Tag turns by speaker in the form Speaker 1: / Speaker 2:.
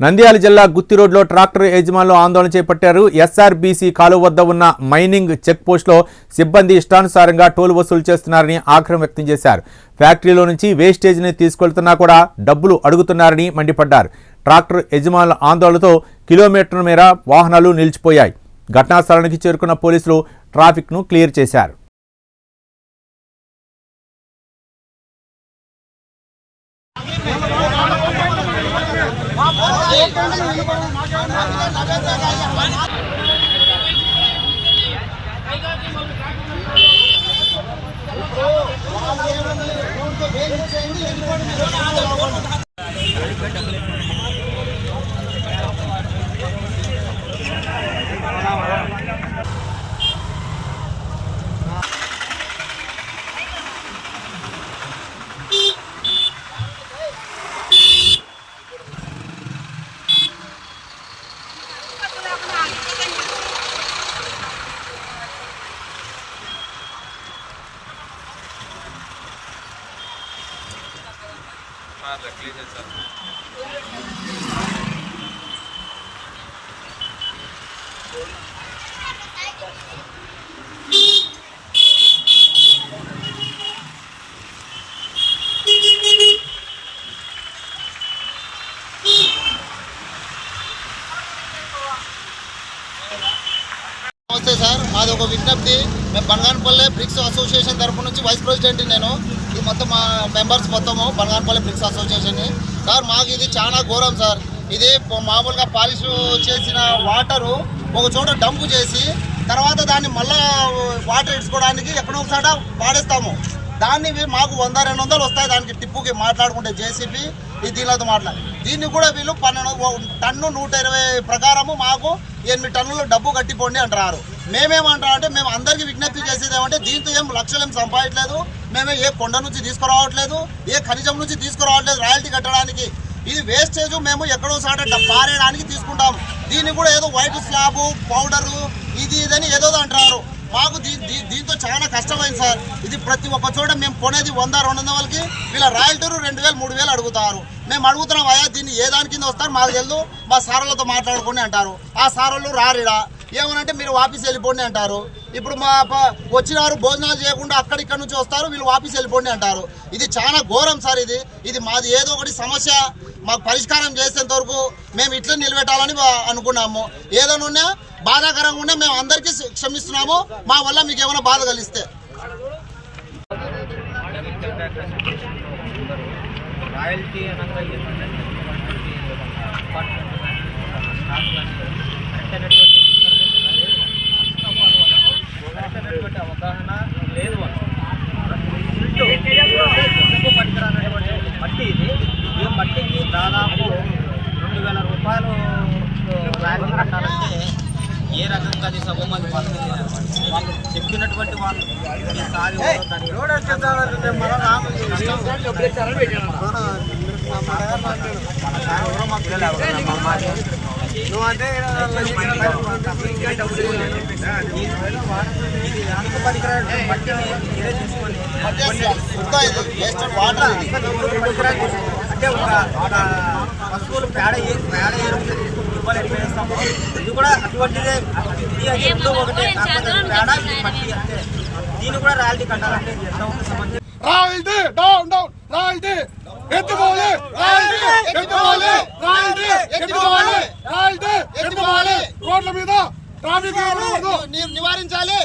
Speaker 1: నంద్యాల జిల్లా గుత్తి రోడ్లో ట్రాక్టర్ యజమానులు ఆందోళన చేపట్టారు. ఎస్ఆర్బీసీ కాలువ వద్ద ఉన్న మైనింగ్ చెక్పోస్టులో సిబ్బంది ఇష్టానుసారంగా టోల్ వసూలు చేస్తున్నారని ఆగ్రహం వ్యక్తం చేశారు. ఫ్యాక్టరీలో నుంచి వేస్టేజ్ని తీసుకెళ్తున్నా కూడా డబ్బులు అడుగుతున్నారని మండిపడ్డారు. ట్రాక్టర్ యజమానుల ఆందోళనతో కిలోమీటర్ల మేర వాహనాలు నిలిచిపోయాయి. ఘటనా స్థలానికి చేరుకున్న పోలీసులు ట్రాఫిక్ను క్లియర్ చేశారు. వేయించేయండి వెళ్ళిపోండి બહાર રખલી છે સર Thank you.
Speaker 2: నమస్తే సార్. మాది ఒక విజ్ఞప్తి. మేము బనగానపల్లె బ్రిక్స్ అసోసియేషన్ తరపు నుంచి వైస్ ప్రెసిడెంట్ నేను. ఈ మొత్తం మా మెంబర్స్ మొత్తము బనగానపల్లె బ్రిక్స్ అసోసియేషన్ సార్ మాకు ఇది చాలా ఘోరం సార్. ఇది మామూలుగా పాలిష్ చేసిన వాటరు ఒక చోట డంపు చేసి తర్వాత దాన్ని మళ్ళా వాటర్ ఇడ్చుకోవడానికి ఎక్కడో ఒకసారి వాడేస్తాము. దాన్ని మాకు వంద రెండు వందలు వస్తాయి దానికి టిప్పుకి మాట్లాడుకుంటే జేసీబీ. ఈ దీనితో మాట్లాడి దీన్ని కూడా వీళ్ళు పన్నెండు టన్ను నూట ఇరవై ప్రకారము మాకు ఎనిమిది టన్నులు డబ్బు కట్టిపోండి అంటారు మేమేమంటాం అంటే మేము అందరికీ విజ్ఞప్తి చేసేది ఏమంటే దీంతో ఏం లక్షలు ఏం సంపాదించలేదు. మేమే ఏ కొండ నుంచి తీసుకురావట్లేదు ఏ ఖనిజం నుంచి తీసుకురావట్లేదు రాయల్టీ కట్టడానికి. ఇది వేస్టేజ్ మేము ఎక్కడో సాట పారేయడానికి తీసుకుంటాం. దీన్ని కూడా ఏదో వైట్ స్లాబ్ పౌడరు ఇది ఇదని ఏదో అంటారు మాకు దీ- దీంతో చాలా కష్టమైంది సార్. ఇది ప్రతి ఒక్క చోట మేము కొనేది వంద రెండు వందలకి వీళ్ళ రాయల్టీలు రెండు వేలు మూడు వేలు అడుగుతారు. మేము అడుగుతున్నాం అయ్యా దీన్ని ఏ దాని కింద వస్తారు? మాకు తెలుదు. మా సారలతో మాట్లాడుకుని అంటారు. ఆ సారోళ్ళు రారిడా? ఏమనంటే మీరు వాపిస్ వెళ్ళిపోండి అంటారు. ఇప్పుడు మా వచ్చినారు భోజనాలు చేయకుండా అక్కడిక్కడ నుంచి వస్తారు వీళ్ళు వాపిస్ వెళ్ళిపోండి అంటారు. ఇది చాలా ఘోరం సార్ ఇది. ఇది మాది ఏదో ఒకటి సమస్య మాకు పరిష్కారం చేసేంత వరకు మేము ఇట్లా నిలబెట్టాలని అనుకున్నాము. ఏదైనా బాధాకరంగా ఉన్నా మేము అందరికీ క్షమిస్తున్నాము. మా వల్ల మీకు ఏమైనా బాధ కలిస్తే
Speaker 3: రాయల్టీ అనగా ఏంటంటే కరెక్ట్ అయినటువంటి ఇన్ఫర్మేషన్ లేదు ఫస్ట్ ఆఫ్ ఆల్ వాళ్ళకు కరెక్ట్ అయినటువంటి అవగాహన లేదు వాళ్ళకు పనికిరానటువంటి మట్టి ఇది? ఈ మట్టికి దాదాపు రెండు వేల రూపాయలు రాయల్టీ కట్టాలంటే ఏ రకంగా అది సగం పడుతుంది వాళ్ళు చెప్పినటువంటి వాళ్ళు ఈసారి అందుకు అంటే ఒక వస్తువులు పేడ పేడ ఎరువు ఇది కూడా అటువంటిదే ఒకటే పేడ మట్టి అంతే దీన్ని కూడా రాయల్టీ కట్టాలంటే ఎంత
Speaker 4: రాయల్టీ డౌన్ డౌన్ రాయల్టీ. ఎత్తుకోవాలి రాయల్టీ ఎత్తుకోవాలి రాయల్టీ ఎత్తుకోవాలి. రోడ్ల మీద ట్రాఫిక్
Speaker 2: నివారించాలి.